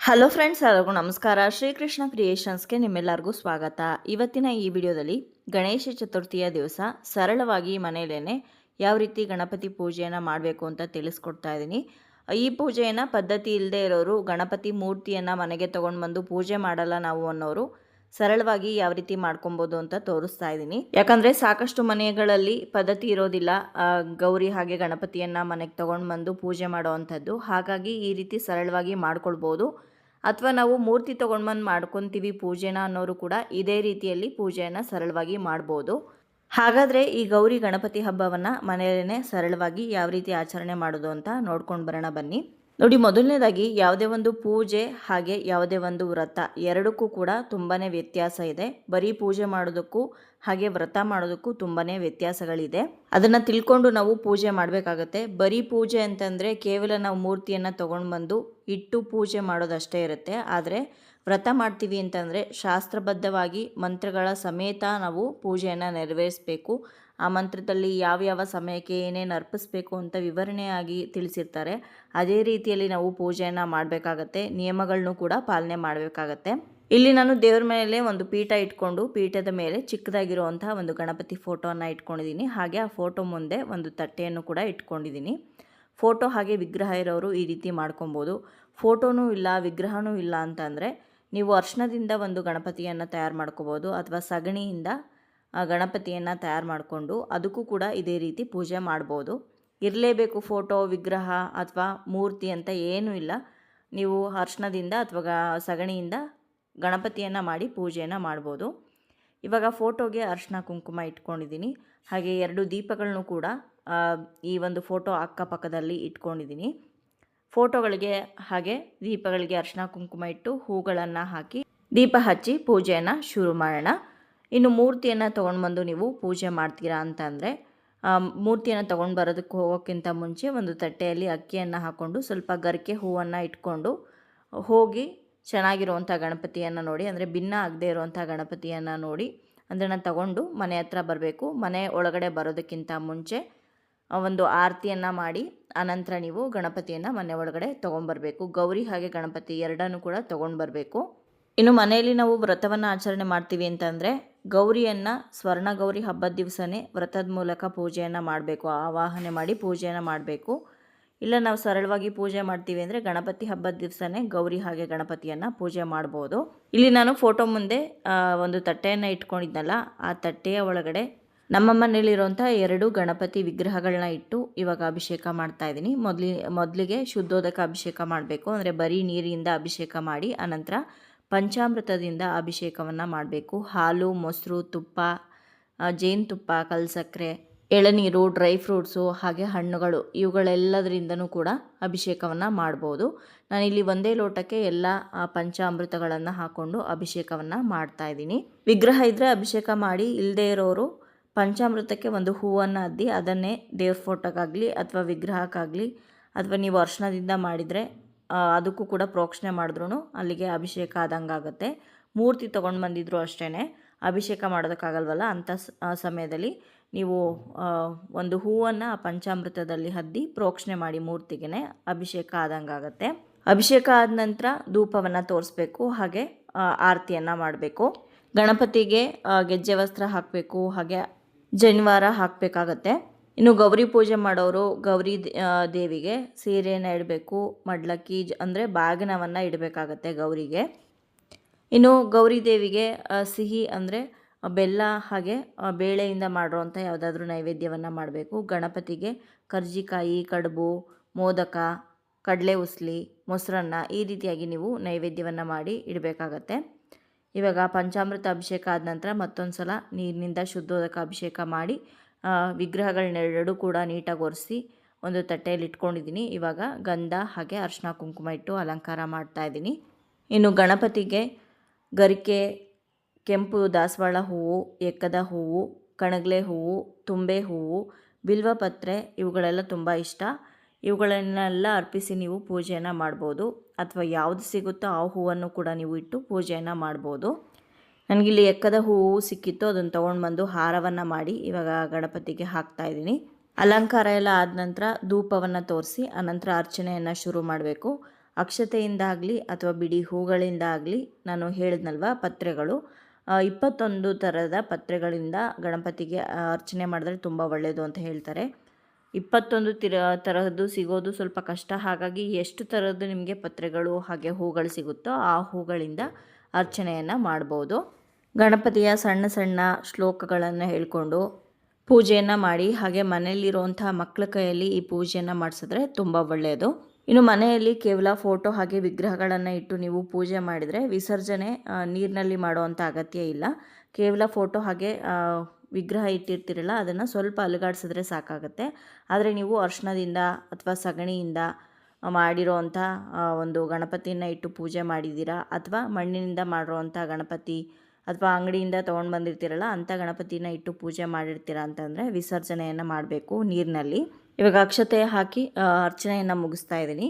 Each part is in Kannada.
ಹಲೋ ಫ್ರೆಂಡ್ಸ್ ಎಲ್ಲರಿಗೂ ನಮಸ್ಕಾರ. ಶ್ರೀಕೃಷ್ಣ ಕ್ರಿಯೇಷನ್ಸ್ಗೆ ನಿಮ್ಮೆಲ್ಲರಿಗೂ ಸ್ವಾಗತ. ಇವತ್ತಿನ ಈ ವಿಡಿಯೋದಲ್ಲಿ ಗಣೇಶ ಚತುರ್ಥಿಯ ದಿವಸ ಸರಳವಾಗಿ ಮನೆಯಲ್ಲೇ ಯಾವ ರೀತಿ ಗಣಪತಿ ಪೂಜೆಯನ್ನು ಮಾಡಬೇಕು ಅಂತ ತಿಳಿಸ್ಕೊಡ್ತಾ ಇದ್ದೀನಿ. ಈ ಪೂಜೆಯನ್ನು ಪದ್ಧತಿ ಇಲ್ಲದೆ ಇರೋರು ಗಣಪತಿ ಮೂರ್ತಿಯನ್ನು ಮನೆಗೆ ತೊಗೊಂಡು ಬಂದು ಪೂಜೆ ಮಾಡಲ್ಲ ನಾವು ಅನ್ನೋರು ಸರಳವಾಗಿ ಯಾವ ರೀತಿ ಮಾಡ್ಕೊಬೋದು ಅಂತ ತೋರಿಸ್ತಾ ಇದ್ದೀನಿ. ಯಾಕಂದರೆ ಸಾಕಷ್ಟು ಮನೆಗಳಲ್ಲಿ ಪದ್ಧತಿ ಇರೋದಿಲ್ಲ. ಗೌರಿ ಹಾಗೆ ಗಣಪತಿಯನ್ನು ಮನೆಗೆ ತೊಗೊಂಡು ಬಂದು ಪೂಜೆ ಮಾಡೋ ಅಂಥದ್ದು. ಹಾಗಾಗಿ ಈ ರೀತಿ ಸರಳವಾಗಿ ಮಾಡ್ಕೊಳ್ಬೋದು. ಅಥವಾ ನಾವು ಮೂರ್ತಿ ತೊಗೊಂಡು ಬಂದು ಮಾಡ್ಕೊತೀವಿ ಪೂಜೆನ ಅನ್ನೋರು ಕೂಡ ಇದೇ ರೀತಿಯಲ್ಲಿ ಪೂಜೆಯನ್ನು ಸರಳವಾಗಿ ಮಾಡ್ಬೋದು. ಹಾಗಾದರೆ ಈ ಗೌರಿ ಗಣಪತಿ ಹಬ್ಬವನ್ನು ಮನೆಯಲ್ಲೇ ಸರಳವಾಗಿ ಯಾವ ರೀತಿ ಆಚರಣೆ ಮಾಡೋದು ಅಂತ ನೋಡ್ಕೊಂಡು ಬರೋಣ ಬನ್ನಿ. ನೋಡಿ, ಮೊದಲನೇದಾಗಿ ಯಾವುದೇ ಒಂದು ಪೂಜೆ ಹಾಗೆ ಯಾವುದೇ ಒಂದು ವ್ರತ ಎರಡಕ್ಕೂ ಕೂಡ ತುಂಬಾ ವ್ಯತ್ಯಾಸ ಇದೆ. ಬರೀ ಪೂಜೆ ಮಾಡೋದಕ್ಕೂ ಹಾಗೆ ವ್ರತ ಮಾಡೋದಕ್ಕೂ ತುಂಬಾ ವ್ಯತ್ಯಾಸಗಳಿದೆ. ಅದನ್ನು ತಿಳ್ಕೊಂಡು ನಾವು ಪೂಜೆ ಮಾಡಬೇಕಾಗತ್ತೆ. ಬರೀ ಪೂಜೆ ಅಂತಂದರೆ ಕೇವಲ ನಾವು ಮೂರ್ತಿಯನ್ನು ತೊಗೊಂಡು ಬಂದು ಇಟ್ಟು ಪೂಜೆ ಮಾಡೋದಷ್ಟೇ ಇರುತ್ತೆ. ಆದರೆ ವ್ರತ ಮಾಡ್ತೀವಿ ಅಂತಂದರೆ ಶಾಸ್ತ್ರಬದ್ಧವಾಗಿ ಮಂತ್ರಗಳ ಸಮೇತ ನಾವು ಪೂಜೆಯನ್ನು ನೆರವೇರಿಸಬೇಕು. ಆ ಮಂತ್ರದಲ್ಲಿ ಯಾವ್ಯಾವ ಸಮಯಕ್ಕೆ ಏನೇನು ಅರ್ಪಿಸ್ಬೇಕು ಅಂತ ವಿವರಣೆಯಾಗಿ ತಿಳಿಸಿರ್ತಾರೆ. ಅದೇ ರೀತಿಯಲ್ಲಿ ನಾವು ಪೂಜೆಯನ್ನು ಮಾಡಬೇಕಾಗತ್ತೆ ನಿಯಮಗಳನ್ನು ಕೂಡ ಪಾಲನೆ ಮಾಡಬೇಕಾಗತ್ತೆ. ಇಲ್ಲಿ ನಾನು ದೇವ್ರ ಮೇಲೆ ಒಂದು ಪೀಠ ಇಟ್ಕೊಂಡು, ಪೀಠದ ಮೇಲೆ ಚಿಕ್ಕದಾಗಿರುವಂತಹ ಒಂದು ಗಣಪತಿ ಫೋಟೋವನ್ನು ಇಟ್ಕೊಂಡಿದ್ದೀನಿ. ಹಾಗೆ ಆ ಫೋಟೋ ಮುಂದೆ ಒಂದು ತಟ್ಟೆಯನ್ನು ಕೂಡ ಇಟ್ಕೊಂಡಿದ್ದೀನಿ. ಫೋಟೋ ಹಾಗೆ ವಿಗ್ರಹ ಇರೋರು ಈ ರೀತಿ ಮಾಡ್ಕೊಬೋದು. ಫೋಟೋನೂ ಇಲ್ಲ, ವಿಗ್ರಹನೂ ಇಲ್ಲ ಅಂತಂದರೆ ನೀವು ಅರ್ಶನದಿಂದ ಒಂದು ಗಣಪತಿಯನ್ನು ತಯಾರು ಮಾಡ್ಕೋಬೋದು ಅಥವಾ ಸಗಣಿಯಿಂದ ಗಣಪತಿಯನ್ನು ತಯಾರು ಮಾಡಿಕೊಂಡು ಅದಕ್ಕೂ ಕೂಡ ಇದೇ ರೀತಿ ಪೂಜೆ ಮಾಡ್ಬೋದು. ಇರಲೇಬೇಕು ಫೋಟೋ, ವಿಗ್ರಹ ಅಥವಾ ಮೂರ್ತಿ ಅಂತ ಏನೂ ಇಲ್ಲ. ನೀವು ಅರ್ಶನದಿಂದ ಅಥವಾ ಸಗಣಿಯಿಂದ ಗಣಪತಿಯನ್ನು ಮಾಡಿ ಪೂಜೆಯನ್ನು ಮಾಡ್ಬೋದು. ಇವಾಗ ಫೋಟೋಗೆ ಅರ್ಶನ ಕುಂಕುಮ ಇಟ್ಕೊಂಡಿದ್ದೀನಿ. ಹಾಗೆ ಎರಡು ದೀಪಗಳನ್ನು ಕೂಡ ಈ ಒಂದು ಫೋಟೋ ಅಕ್ಕಪಕ್ಕದಲ್ಲಿ ಇಟ್ಕೊಂಡಿದ್ದೀನಿ. ಫೋಟೋಗಳಿಗೆ ಹಾಗೆ ದೀಪಗಳಿಗೆ ಅರ್ಶನ ಕುಂಕುಮ ಇಟ್ಟು ಹೂಗಳನ್ನು ಹಾಕಿ ದೀಪ ಹಚ್ಚಿ ಪೂಜೆಯನ್ನು ಶುರು ಮಾಡೋಣ. ಇನ್ನು ಮೂರ್ತಿಯನ್ನು ತೊಗೊಂಡು ಬಂದು ನೀವು ಪೂಜೆ ಮಾಡ್ತೀರಾ ಅಂತಂದರೆ ಮೂರ್ತಿಯನ್ನು ತೊಗೊಂಡು ಬರೋದಕ್ಕೆ ಹೋಗೋಕ್ಕಿಂತ ಮುಂಚೆ ಒಂದು ತಟ್ಟೆಯಲ್ಲಿ ಅಕ್ಕಿಯನ್ನು ಹಾಕ್ಕೊಂಡು ಸ್ವಲ್ಪ ಗರಿಕೆ ಹೂವನ್ನು ಇಟ್ಕೊಂಡು ಹೋಗಿ ಚೆನ್ನಾಗಿರುವಂಥ ಗಣಪತಿಯನ್ನು ನೋಡಿ, ಅಂದರೆ ಭಿನ್ನ ಆಗದೆ ಇರುವಂಥ ಗಣಪತಿಯನ್ನು ನೋಡಿ ಅದನ್ನು ತಗೊಂಡು ಮನೆ ಹತ್ರ ಬರಬೇಕು. ಮನೆ ಒಳಗಡೆ ಬರೋದಕ್ಕಿಂತ ಮುಂಚೆ ಒಂದು ಆರತಿಯನ್ನು ಮಾಡಿ, ಆನಂತರ ನೀವು ಗಣಪತಿಯನ್ನು ಮನೆ ಒಳಗಡೆ ತೊಗೊಂಬರ್ಬೇಕು ಗೌರಿ ಹಾಗೆ ಗಣಪತಿ ಎರಡನ್ನೂ ಕೂಡ ತೊಗೊಂಡು ಬರಬೇಕು ಇನ್ನು ಮನೆಯಲ್ಲಿ ನಾವು ವ್ರತವನ್ನು ಆಚರಣೆ ಮಾಡ್ತೀವಿ ಅಂತಂದರೆ ಗೌರಿಯನ್ನು ಸ್ವರ್ಣ ಗೌರಿ ಹಬ್ಬದ ದಿವಸನೇ ವ್ರತದ ಮೂಲಕ ಪೂಜೆಯನ್ನು ಮಾಡಬೇಕು. ಆವಾಹನೆ ಮಾಡಿ ಪೂಜೆಯನ್ನು ಮಾಡಬೇಕು. ಇಲ್ಲ, ನಾವು ಸರಳವಾಗಿ ಪೂಜೆ ಮಾಡ್ತೀವಿ ಅಂದರೆ ಗಣಪತಿ ಹಬ್ಬದ ದಿವಸನೇ ಗೌರಿ ಹಾಗೆ ಗಣಪತಿಯನ್ನು ಪೂಜೆ ಮಾಡ್ಬೋದು. ಇಲ್ಲಿ ನಾನು ಫೋಟೋ ಮುಂದೆ ಒಂದು ತಟ್ಟೆಯನ್ನು ಇಟ್ಕೊಂಡಿದ್ನಲ್ಲ, ಆ ತಟ್ಟೆಯ ಒಳಗಡೆ ನಮ್ಮ ಮನೆಯಲ್ಲಿರುವಂಥ ಎರಡು ಗಣಪತಿ ವಿಗ್ರಹಗಳನ್ನ ಇಟ್ಟು ಇವಾಗ ಅಭಿಷೇಕ ಮಾಡ್ತಾ ಇದ್ದೀನಿ. ಮೊದಲಿ, ಮೊದಲಿಗೆ ಶುದ್ಧೋದಕ ಅಭಿಷೇಕ ಮಾಡಬೇಕು. ಅಂದರೆ ಬರೀ ನೀರಿನಿಂದ ಅಭಿಷೇಕ ಮಾಡಿ, ಆನಂತರ ಪಂಚಾಮೃತದಿಂದ ಅಭಿಷೇಕವನ್ನು ಮಾಡಬೇಕು. ಹಾಲು, ಮೊಸರು, ತುಪ್ಪ ಜೇನುತುಪ್ಪ ಕಲ್ಸಕ್ಕರೆ ಎಳನೀರು, ಡ್ರೈ ಫ್ರೂಟ್ಸು, ಹಾಗೆ ಹಣ್ಣುಗಳು ಇವುಗಳೆಲ್ಲದರಿಂದನೂ ಕೂಡ ಅಭಿಷೇಕವನ್ನು ಮಾಡ್ಬೋದು. ನಾನಿಲ್ಲಿ ಒಂದೇ ಲೋಟಕ್ಕೆ ಎಲ್ಲ ಪಂಚಾಮೃತಗಳನ್ನು ಹಾಕ್ಕೊಂಡು ಅಭಿಷೇಕವನ್ನು ಮಾಡ್ತಾ ಇದ್ದೀನಿ. ವಿಗ್ರಹ ಇದ್ದರೆ ಅಭಿಷೇಕ ಮಾಡಿ ಇಲ್ಲದೇ ಇರೋರು ಪಂಚಾಮೃತಕ್ಕೆ ಒಂದು ಹೂವನ್ನು ಅದ್ದಿ ಅದನ್ನೇ ದೇವ್ರ ಫೋಟೋಕ್ಕಾಗಲಿ ಅಥವಾ ವಿಗ್ರಹಕ್ಕಾಗಲಿ ಅಥವಾ ನೀವು ಅರ್ಶನದಿಂದ ಮಾಡಿದರೆ ಅದಕ್ಕೂ ಕೂಡ ಪ್ರೋಕ್ಷಣೆ ಮಾಡಿದ್ರೂ ಅಲ್ಲಿಗೆ ಅಭಿಷೇಕ ಆದಂಗೆ ಆಗುತ್ತೆ. ಮೂರ್ತಿ ತೊಗೊಂಡು ಬಂದಿದ್ರು ಅಷ್ಟೇ ಅಭಿಷೇಕ ಮಾಡೋದಕ್ಕಾಗಲ್ವಲ್ಲ? ಅಂಥ ಸಮಯದಲ್ಲಿ ನೀವು ಒಂದು ಹೂವನ್ನು ಪಂಚಾಮೃತದಲ್ಲಿ ಹದ್ದಿ ಪ್ರೋಕ್ಷಣೆ ಮಾಡಿ ಮೂರ್ತಿಗೆ ಅಭಿಷೇಕ ಆದಂಗೆ ಆಗುತ್ತೆ. ಅಭಿಷೇಕ ಆದ ನಂತರ ಧೂಪವನ್ನು ತೋರಿಸ್ಬೇಕು, ಹಾಗೆ ಆರತಿಯನ್ನು ಮಾಡಬೇಕು. ಗಣಪತಿಗೆ ಗೆಜ್ಜೆ ವಸ್ತ್ರ ಹಾಕಬೇಕು, ಹಾಗೆ ಜನಿವಾರ ಹಾಕಬೇಕಾಗತ್ತೆ. ಇನ್ನು ಗೌರಿ ಪೂಜೆ ಮಾಡೋರು ಗೌರಿ ದೇವಿಗೆ ಸೀರೆಯನ್ನು ಇಡಬೇಕು, ಮಡ್ಲಕ್ಕಿ ಜ, ಅಂದರೆ ಬಾಗಿನವನ್ನು ಇಡಬೇಕಾಗತ್ತೆ ಗೌರಿಗೆ. ಇನ್ನು ಗೌರಿ ದೇವಿಗೆ ಸಿಹಿ ಅಂದರೆ ಬೆಲ್ಲ ಹಾಗೆ ಬೇಳೆಯಿಂದ ಮಾಡಿರೋಂಥ ಯಾವುದಾದ್ರೂ ನೈವೇದ್ಯವನ್ನು ಮಾಡಬೇಕು. ಗಣಪತಿಗೆ ಕರ್ಜಿಕಾಯಿ, ಕಡುಬು, ಮೋದಕ, ಕಡಲೆ ಉಸ್ಲಿ, ಮೊಸರನ್ನ ಈ ರೀತಿಯಾಗಿ ನೀವು ನೈವೇದ್ಯವನ್ನು ಮಾಡಿ ಇಡಬೇಕಾಗತ್ತೆ. ಇವಾಗ ಪಂಚಾಮೃತ ಅಭಿಷೇಕ ಆದ ನಂತರ ಮತ್ತೊಂದು ಸಲ ನೀರಿನಿಂದ ಶುದ್ಧೋದಕ ಅಭಿಷೇಕ ಮಾಡಿ ವಿಗ್ರಹಗಳನ್ನೆರಡು ಕೂಡ ನೀಟಾಗಿ ಒರೆಸಿ ಒಂದು ತಟ್ಟೆಯಲ್ಲಿ ಇಟ್ಕೊಂಡಿದ್ದೀನಿ. ಇವಾಗ ಗಂಧ ಹಾಗೆ ಅರಿಶಿನ ಕುಂಕುಮ ಇಟ್ಟು ಅಲಂಕಾರ ಮಾಡ್ತಾ ಇದ್ದೀನಿ. ಇನ್ನು ಗಣಪತಿಗೆ ಗರಿಕೆ, ಕೆಂಪು ದಾಸವಾಳ ಹೂವು ಎಕ್ಕದ ಹೂವು, ಕಣಗಲೆ ಹೂವು, ತುಂಬೆ ಹೂವು ಬಿಲ್ವಪತ್ರೆ ಇವುಗಳೆಲ್ಲ ತುಂಬ ಇಷ್ಟ. ಇವುಗಳನ್ನೆಲ್ಲ ಅರ್ಪಿಸಿ ನೀವು ಪೂಜೆಯನ್ನು ಮಾಡ್ಬೋದು. ಅಥವಾ ಯಾವುದು ಸಿಗುತ್ತೋ ಆ ಹೂವನ್ನು ಕೂಡ ನೀವು ಇಟ್ಟು ಪೂಜೆಯನ್ನು ಮಾಡ್ಬೋದು. ನನಗಿಲ್ಲಿ ಎಕ್ಕದ ಹೂವು ಸಿಕ್ಕಿತ್ತು, ಅದನ್ನು ತೊಗೊಂಡು ಬಂದು ಹಾರವನ್ನು ಮಾಡಿ ಇವಾಗ ಗಣಪತಿಗೆ ಹಾಕ್ತಾ ಇದ್ದೀನಿ. ಅಲಂಕಾರ ಎಲ್ಲ ಆದ ನಂತರ ಧೂಪವನ್ನು ತೋರಿಸಿ, ಅನಂತರ ಅರ್ಚನೆಯನ್ನು ಶುರು ಮಾಡಬೇಕು. ಅಕ್ಷತೆಯಿಂದಾಗಲಿ ಅಥವಾ ಬಿಡಿ ಹೂಗಳಿಂದ ಆಗಲಿ ನಾನು ಹೇಳಿದ್ನಲ್ವ ಪತ್ರೆಗಳು. ಇಪ್ಪತ್ತೊಂದು ಥರದ ಪತ್ರೆಗಳಿಂದ ಗಣಪತಿಗೆ ಅರ್ಚನೆ ಮಾಡಿದ್ರೆ ತುಂಬ ಒಳ್ಳೆಯದು ಅಂತ ಹೇಳ್ತಾರೆ. ಇಪ್ಪತ್ತೊಂದು ತಿರ, ತರಹದ್ದು ಸಿಗೋದು ಸ್ವಲ್ಪ ಕಷ್ಟ. ಹಾಗಾಗಿ ಎಷ್ಟು ಥರದ್ದು ನಿಮಗೆ ಪತ್ರೆಗಳು ಹಾಗೆ ಹೂಗಳು ಸಿಗುತ್ತೋ ಆ ಹೂಗಳಿಂದ ಅರ್ಚನೆಯನ್ನು ಮಾಡ್ಬೋದು. ಗಣಪತಿಯ ಸಣ್ಣ ಸಣ್ಣ ಶ್ಲೋಕಗಳನ್ನು ಹೇಳಿಕೊಂಡು ಪೂಜೆಯನ್ನು ಮಾಡಿ, ಹಾಗೆ ಮನೆಯಲ್ಲಿರುವಂಥ ಮಕ್ಕಳ ಕೈಯಲ್ಲಿ ಈ ಪೂಜೆಯನ್ನು ಮಾಡಿಸಿದ್ರೆ ತುಂಬ ಒಳ್ಳೆಯದು. ಇನ್ನು ಮನೆಯಲ್ಲಿ ಕೇವಲ ಫೋಟೋ ಹಾಗೆ ವಿಗ್ರಹಗಳನ್ನು ಇಟ್ಟು ನೀವು ಪೂಜೆ ಮಾಡಿದರೆ ವಿಸರ್ಜನೆ ನೀರಿನಲ್ಲಿ ಮಾಡುವಂಥ ಅಗತ್ಯ ಇಲ್ಲ. ಕೇವಲ ಫೋಟೋ ಹಾಗೆ ವಿಗ್ರಹ ಇಟ್ಟಿರ್ತಿರಲ್ಲ, ಅದನ್ನು ಸ್ವಲ್ಪ ಅಲುಗಾಡಿಸಿದ್ರೆ ಸಾಕಾಗುತ್ತೆ. ಆದರೆ ನೀವು ಅರ್ಶನದಿಂದ ಅಥವಾ ಸಗಣಿಯಿಂದ ಮಾಡಿರೋವಂಥ ಒಂದು ಗಣಪತಿಯನ್ನು ಇಟ್ಟು ಪೂಜೆ ಮಾಡಿದ್ದೀರಾ ಅಥವಾ ಮಣ್ಣಿನಿಂದ ಮಾಡಿರೋವಂಥ ಗಣಪತಿ ಅಥವಾ ಅಂಗಡಿಯಿಂದ ತೊಗೊಂಡು ಬಂದಿರ್ತೀರಲ್ಲ ಅಂಥ ಗಣಪತಿನ ಇಟ್ಟು ಪೂಜೆ ಮಾಡಿರ್ತೀರಾ ಅಂತಂದರೆ ವಿಸರ್ಜನೆಯನ್ನು ಮಾಡಬೇಕು ನೀರಿನಲ್ಲಿ. ಇವಾಗ ಅಕ್ಷತೆ ಹಾಕಿ ಅರ್ಚನೆಯನ್ನು ಮುಗಿಸ್ತಾ ಇದ್ದೀನಿ.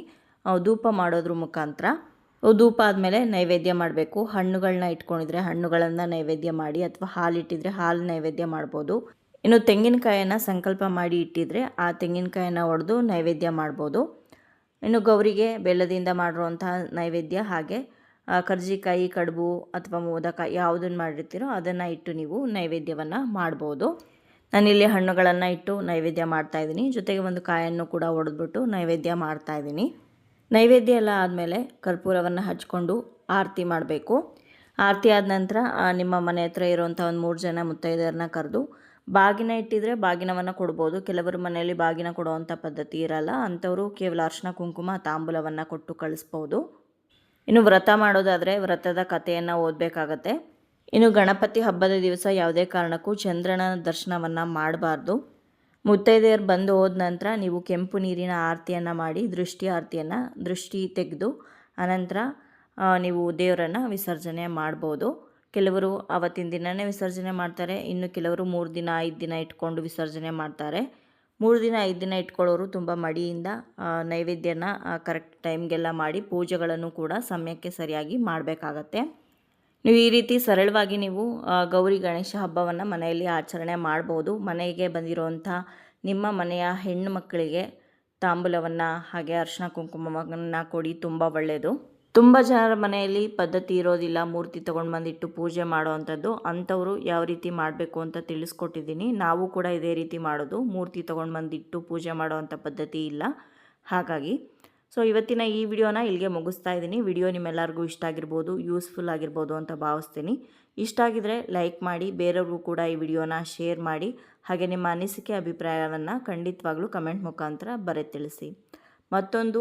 ಧೂಪ ಮಾಡೋದ್ರ ಮುಖಾಂತರ. ಧೂಪ ಆದಮೇಲೆ ನೈವೇದ್ಯ ಮಾಡಬೇಕು. ಹಣ್ಣುಗಳನ್ನ ಇಟ್ಕೊಂಡಿದ್ರೆ ಹಣ್ಣುಗಳನ್ನು ನೈವೇದ್ಯ ಮಾಡಿ ಅಥವಾ ಹಾಲಿಟ್ಟಿದ್ರೆ ಹಾಲು ನೈವೇದ್ಯ ಮಾಡ್ಬೋದು. ಇನ್ನು ತೆಂಗಿನಕಾಯನ್ನು ಸಂಕಲ್ಪ ಮಾಡಿ ಇಟ್ಟಿದ್ರೆ ಆ ತೆಂಗಿನಕಾಯನ್ನು ಒಡೆದು ನೈವೇದ್ಯ ಮಾಡ್ಬೋದು. ಇನ್ನು ಗೌರಿಗೆ ಬೆಲ್ಲದಿಂದ ಮಾಡಿರುವಂತಹ ನೈವೇದ್ಯ ಹಾಗೆ ಕರ್ಜಿಕಾಯಿ, ಕಡುಬು ಅಥವಾ ಮೋದಕ ಯಾವುದನ್ನು ಮಾಡಿರ್ತೀರೋ ಅದನ್ನು ಇಟ್ಟು ನೀವು ನೈವೇದ್ಯವನ್ನು ಮಾಡ್ಬೋದು. ನಾನಿಲ್ಲಿ ಹಣ್ಣುಗಳನ್ನು ಇಟ್ಟು ನೈವೇದ್ಯ ಮಾಡ್ತಾ ಇದ್ದೀನಿ. ಜೊತೆಗೆ ಒಂದು ಕಾಯನ್ನು ಕೂಡ ಒಡೆದ್ಬಿಟ್ಟು ನೈವೇದ್ಯ ಮಾಡ್ತಾ ಇದ್ದೀನಿ. ನೈವೇದ್ಯ ಎಲ್ಲ ಆದಮೇಲೆ ಕರ್ಪೂರವನ್ನು ಹಚ್ಕೊಂಡು ಆರತಿ ಮಾಡಬೇಕು. ಆರತಿ ಆದ ನಂತರ ನಿಮ್ಮ ಮನೆ ಹತ್ರ ಇರುವಂಥ ಒಂದು ಮೂರು ಜನ ಮುತ್ತೈದೆಯರನ್ನ ಕರೆದು ಬಾಗಿನ ಇಟ್ಟಿದ್ರೆ ಬಾಗಿನವನ್ನು ಕೊಡ್ಬೋದು. ಕೆಲವರು ಮನೆಯಲ್ಲಿ ಬಾಗಿನ ಕೊಡುವಂಥ ಪದ್ಧತಿ ಇರಲ್ಲ. ಅಂಥವರು ಕೇವಲ ಅರ್ಶಿನ ಕುಂಕುಮ, ತಾಂಬೂಲವನ್ನು ಕೊಟ್ಟು ಕಳಿಸ್ಬೋದು. ಇನ್ನು ವ್ರತ ಮಾಡೋದಾದರೆ ವ್ರತದ ಕಥೆಯನ್ನು ಓದಬೇಕಾಗತ್ತೆ. ಇನ್ನು ಗಣಪತಿ ಹಬ್ಬದ ದಿವಸ ಯಾವುದೇ ಕಾರಣಕ್ಕೂ ಚಂದ್ರನ ದರ್ಶನವನ್ನು ಮಾಡಬಾರ್ದು. ಮುತ್ತೈದೆಯರು ಬಂದು ಹೋದ ನಂತರ ನೀವು ಕೆಂಪು ನೀರಿನ ಆರತಿಯನ್ನು ಮಾಡಿ ದೃಷ್ಟಿ ಆರತಿಯನ್ನು ದೃಷ್ಟಿ ತೆಗೆದು ಅನಂತರ ನೀವು ದೇವರನ್ನು ವಿಸರ್ಜನೆ ಮಾಡ್ಬೋದು. ಕೆಲವರು ಆವತ್ತಿನ ದಿನವೇ ವಿಸರ್ಜನೆ ಮಾಡ್ತಾರೆ, ಇನ್ನು ಕೆಲವರು ಮೂರು ದಿನ, ಐದು ದಿನ ಇಟ್ಕೊಂಡು ವಿಸರ್ಜನೆ ಮಾಡ್ತಾರೆ. ಮೂರು ದಿನ, ಐದು ದಿನ ಇಟ್ಕೊಳ್ಳೋರು ತುಂಬ ಮಡಿಯಿಂದ ನೈವೇದ್ಯನ ಕರೆಕ್ಟ್ ಟೈಮ್ಗೆಲ್ಲ ಮಾಡಿ ಪೂಜೆಗಳನ್ನು ಕೂಡ ಸಮಯಕ್ಕೆ ಸರಿಯಾಗಿ ಮಾಡಬೇಕಾಗತ್ತೆ. ನೀವು ಈ ರೀತಿ ಸರಳವಾಗಿ ನೀವು ಗೌರಿ ಗಣೇಶ ಹಬ್ಬವನ್ನು ಮನೆಯಲ್ಲಿ ಆಚರಣೆ ಮಾಡ್ಬೋದು. ಮನೆಗೆ ಬಂದಿರುವಂಥ ನಿಮ್ಮ ಮನೆಯ ಹೆಣ್ಣು ಮಕ್ಕಳಿಗೆ ತಾಂಬೂಲವನ್ನು ಹಾಗೆ ಅರಿಶಿನ ಕುಂಕುಮವನ್ನು ಕೊಡಿ ತುಂಬ ಒಳ್ಳೆಯದು ತುಂಬ ಜನರ ಮನೆಯಲ್ಲಿ ಪದ್ಧತಿ ಇರೋದಿಲ್ಲ, ಮೂರ್ತಿ ತೊಗೊಂಡು ಬಂದಿಟ್ಟು ಪೂಜೆ ಮಾಡೋ ಅಂಥದ್ದು ಅಂಥವರು ಯಾವ ರೀತಿ ಮಾಡಬೇಕು ಅಂತ ತಿಳಿಸ್ಕೊಟ್ಟಿದ್ದೀನಿ. ನಾವು ಕೂಡ ಇದೇ ರೀತಿ ಮಾಡೋದು. ಮೂರ್ತಿ ತೊಗೊಂಡು ಬಂದಿಟ್ಟು ಪೂಜೆ ಮಾಡೋ ಪದ್ಧತಿ ಇಲ್ಲ. ಹಾಗಾಗಿ, ಸೊ ಇವತ್ತಿನ ಈ ವಿಡಿಯೋನ ಇಲ್ಲಿಗೆ ಮುಗಿಸ್ತಾ ಇದ್ದೀನಿ. ವಿಡಿಯೋ ನಿಮ್ಮೆಲ್ಲರಿಗೂ ಇಷ್ಟ ಆಗಿರ್ಬೋದು, ಯೂಸ್ಫುಲ್ ಆಗಿರ್ಬೋದು ಅಂತ ಭಾವಿಸ್ತೀನಿ. ಇಷ್ಟ ಆಗಿದ್ರೆ ಲೈಕ್ ಮಾಡಿ, ಬೇರೆಯವ್ರಿಗೂ ಕೂಡ ಈ ವಿಡಿಯೋನ ಶೇರ್ ಮಾಡಿ, ಹಾಗೆ ನಿಮ್ಮ ಅನಿಸಿಕೆ ಅಭಿಪ್ರಾಯವನ್ನು ಖಂಡಿತವಾಗ್ಲೂ ಕಮೆಂಟ್ ಮುಖಾಂತರ ಬರೆ ತಿಳಿಸಿ ಮತ್ತೊಂದು